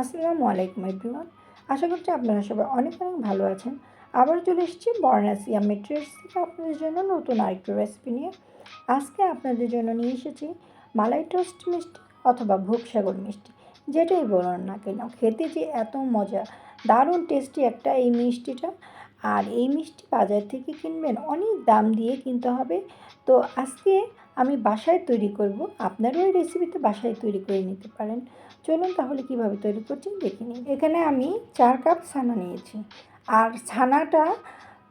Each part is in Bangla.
আসসালামু আলাইকুম এভরিওয়ান। আশা করছি আপনারা সবাই অনেক অনেক ভালো আছেন। আবার চলে এসেছি বর্ণাসিয়া মেট্রিক্স থেকে আপনাদের জন্য নতুন আরেকটু রেসিপি নিয়ে। আজকে আপনাদের জন্য নিয়ে এসেছি মালাই টোস্ট মিষ্টি অথবা ভোগসাগর মিষ্টি। যেটাই বলুন না কেন, খেতে যে এত মজা, দারুণ টেস্টি একটা এই মিষ্টিটা। আর এই মিষ্টি বাজার থেকে কিনবেন, অনেক দাম দিয়ে কিনতে হবে। তো আজকে আমি বাসায় তৈরি করব। আপনারও এই রেসিপিতে বাসায় তৈরি করে নিতে পারেন। চলুন তাহলে কীভাবে তৈরি করছি দেখে নিন এখানে আমি চার কাপ ছানা নিয়েছি। আর ছানাটা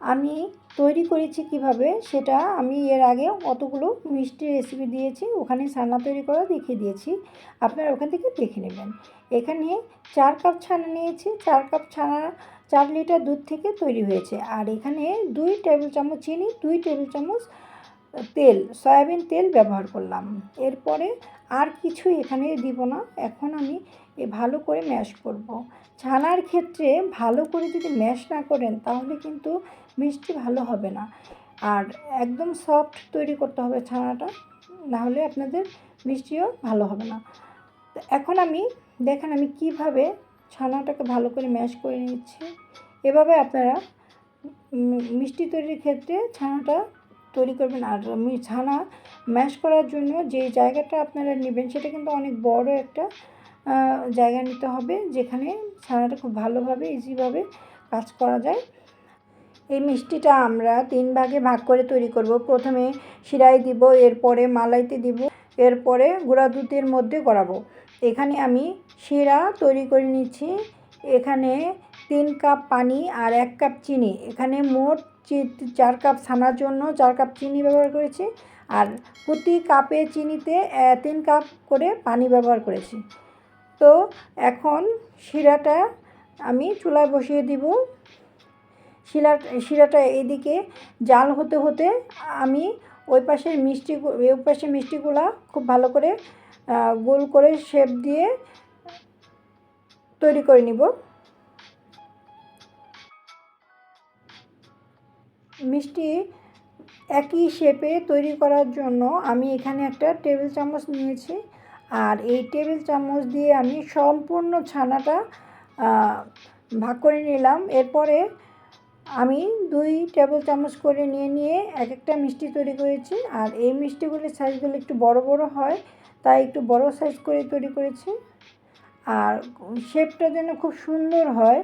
আমি তৈরি করেছি কীভাবে সেটা আমি এর আগে অতগুলো মিষ্টি রেসিপি দিয়েছি, ওখানে ছানা তৈরি করা দেখিয়ে দিয়েছি। আপনারা ওখান থেকে দেখে নেবেন। এখানে চার কাপ ছানা নিয়েছি, চার কাপ ছানা, চার লিটার দুধ থেকে তৈরি হয়েছে। আর এখানে দুই টেবিল চামচ চিনি, দুই টেবিল চামচ তেল, সয়াবিন তেল ব্যবহার করলাম। এরপরে আর কিছু এখানে দিব না। এখন আমি এ ভালো করে ম্যাশ করব। ছানার ক্ষেত্রে ভালো করে যদি ম্যাশ না করেন, তাহলে কিন্তু মিষ্টি ভালো হবে না। আর একদম সফট তৈরি করতে হবে ছানাটা, নাহলে আপনাদের মিষ্টিও ভালো হবে না। এখন আমি, দেখেন আমি কীভাবে ছানাটাকে ভালো করে ম্যাশ করে নিচ্ছি। এভাবে আপনারা মিষ্টি তৈরির ক্ষেত্রে ছানাটা তৈরি করবেন আর ছানা ম্যাশ করার জন্য যে জায়গাটা আপনারা নেবেন সেটা কিন্তু অনেক বড় একটা জায়গা নিতে হবে যেখানে ছানাটা খুব ভালোভাবে ইজিভাবে কাজ করা যায়। এই মিষ্টিটা আমরা তিন ভাগে ভাগ করে তৈরি করব। প্রথমে শিরাই দিব, এরপরে মালাইতে দিব, এরপরে গুঁড়া দুধের মধ্যে গড়াবো। এখানে আমি শিরা তৈরি করে নিচ্ছি। এখানে তিন কাপ পানি আর এক কাপ চিনি। এখানে মোট চার কাপ ছানার জন্য চার কাপ চিনি ব্যবহার করেছি। আর প্রতি কাপে চিনিতে তিন কাপ করে পানি ব্যবহার করেছি। তো এখন শিরাটা আমি চুলায় বসিয়ে দিব। শিলা, শিরাটা এদিকে জাল হতে হতে আমি ওই পাশের মিষ্টি ওই পাশের মিষ্টিগুলা খুব ভালো করে গোল করে শেপ দিয়ে তৈরি করে নিব। মিষ্টি একই শেপে তৈরি করার জন্য আমি এখানে একটা টেবিল চামচ নিয়েছি। আর এই টেবিল চামচ দিয়ে আমি সম্পূর্ণ ছানাটা ভাগ করে নিলাম। এরপরে আমি দুই টেবিল চামচ করে নিয়ে নিয়ে এক একটা মিষ্টি তৈরি করেছি। আর এই মিষ্টিগুলির সাইজগুলো একটু বড় বড় হয়, তাই একটু বড় সাইজ করে তৈরি করেছি। আর শেপটা যেন খুব সুন্দর হয়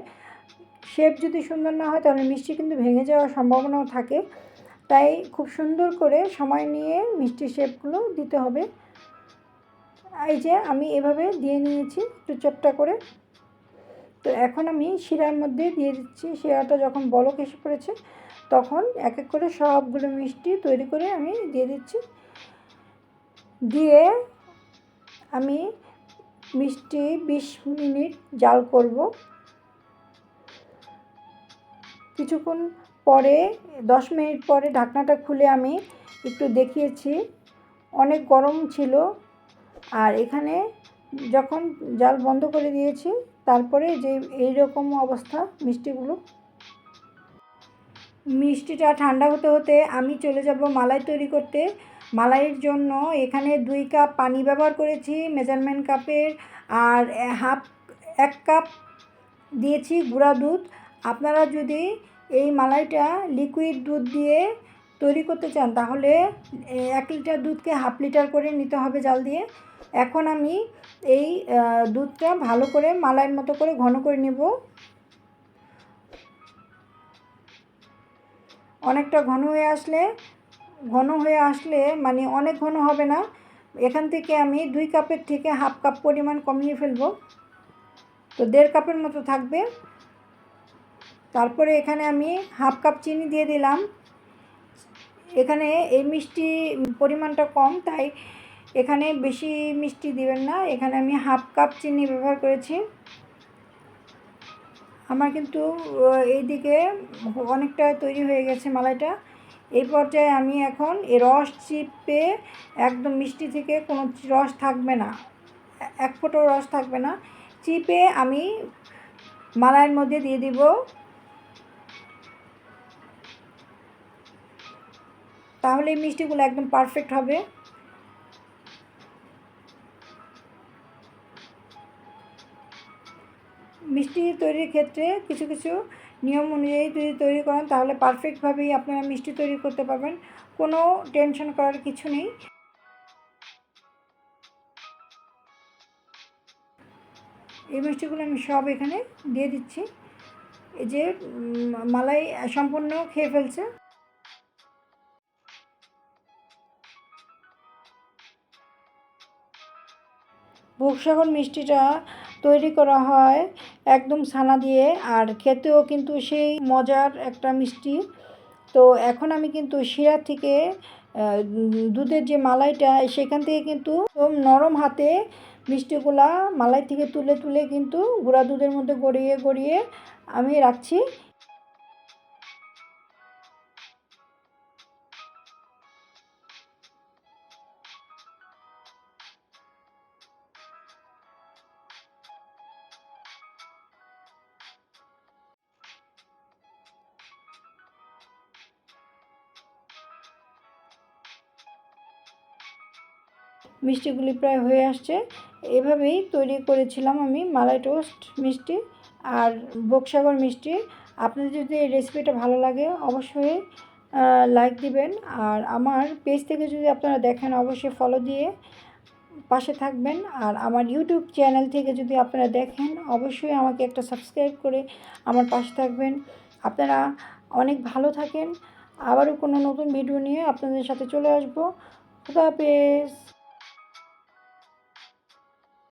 শেপ যদি সুন্দর না হয়, তাহলে মিষ্টি কিন্তু ভেঙে যাওয়ার সম্ভাবনাও থাকে। তাই খুব সুন্দর করে সময় নিয়ে মিষ্টি শেপগুলো দিতে হবে। এই যে আমি এভাবে দিয়ে নিয়েছি, একটু চপটা করে। তো এখন আমি শিরার মধ্যে দিয়ে দিচ্ছি। শিরাটা যখন বলক এসে পড়েছে, তখন এক এক করে সবগুলো মিষ্টি তৈরি করে আমি দিয়ে দিচ্ছি। দিয়ে আমি মিষ্টি বিশ মিনিট জাল করব। কিছুক্ষণ পরে, দশ মিনিট পরে ঢাকনাটা খুলে আমি একটু দেখিয়েছি। অনেক গরম ছিল। আর এখানে যখন জাল বন্ধ করে দিয়েছি, তারপরে যে এই রকম অবস্থা, মিষ্টিগুলো। মিষ্টিটা ঠান্ডা হতে হতে আমি চলে যাব মালাই তৈরি করতে। মালাইয়ের জন্য এখানে দুই কাপ পানি ব্যবহার করেছি, মেজারমেন্ট কাপের, আর হাফ, এক কাপ দিয়েছি গুঁড়া দুধ। আপনারা যদি এই মালাইটা লিকুইড দুধ দিয়ে তৈরি করতে চান, তাহলে এক লিটার দুধকে হাফ লিটার করে নিতে হবে জাল দিয়ে। এখন আমি এই দুধটা ভালো করে মালাইয়ের মতো করে ঘন করে নেব। অনেকটা ঘন হয়ে আসলে, ঘন হয়ে আসলে মানে অনেক ঘন হবে না। এখান থেকে আমি দুই কাপের থেকে হাফ কাপ পরিমাণ কমিয়ে ফেলব। তো দেড় কাপের মতো থাকবে। তারপরে এখানে আমি হাফ কাপ চিনি দিয়ে দিলাম। এখানে এই মিষ্টি পরিমাণটা কম, তাই এখানে বেশি মিষ্টি দিবেন না। এখানে আমি হাফ কাপ চিনি ব্যবহার করেছি। আমার কিন্তু এইদিকে অনেকটা তৈরি হয়ে গেছে মালাইটা। এই পর্যায়ে আমি এখন এই রস চিপে একদম মিষ্টি থেকে কোনো রস থাকবে না, এক ফোঁটো রস থাকবে না। চিপে আমি মালাইয়ের মধ্যে দিয়ে দিব। তাহলে এই মিষ্টিগুলো একদম পারফেক্ট হবে। মিষ্টি তৈরির ক্ষেত্রে কিছু কিছু নিয়ম অনুযায়ী যদি তৈরি করেন, তাহলে পারফেক্টভাবেই আপনারা মিষ্টি তৈরি করতে পারবেন। কোনো টেনশন করার কিছু নেই। এই মিষ্টিগুলো আমি সব এখানে দিয়ে দিচ্ছি। এই যে মালাই সম্পূর্ণ খেয়ে ফেলছে। ভোগসাগর মিষ্টিটা তৈরি করা হয় একদম ছানা দিয়ে, আর খেতেও কিন্তু সেই মজার একটা মিষ্টি। তো এখন আমি কিন্তু শিরা থেকে দুধের যে মালাইটা, সেখান থেকে কিন্তু নরম হাতে মিষ্টিগুলা মালাই থেকে তুলে তুলে কিন্তু গুঁড়া দুধের মধ্যে গড়িয়ে গড়িয়ে আমি রাখছি। মিষ্টিগুলি প্রায় হয়ে আসছে। এভাবেই তৈরি করেছিলাম আমি মালাই টোস্ট মিষ্টি আর বকসাগর মিষ্টি। আপনাদের যদি এই রেসিপিটা ভালো লাগে, অবশ্যই লাইক দিবেন। আর আমার পেজ থেকে যদি আপনারা দেখেন, অবশ্যই ফলো দিয়ে পাশে থাকবেন। আর আমার ইউটিউব চ্যানেল থেকে যদি আপনারা দেখেন, অবশ্যই আমাকে একটা সাবস্ক্রাইব করে আমার পাশে থাকবেন। আপনারা অনেক ভালো থাকেন। আবারও কোনো নতুন ভিডিও নিয়ে আপনাদের সাথে চলে আসব। খুদা হাফেজ!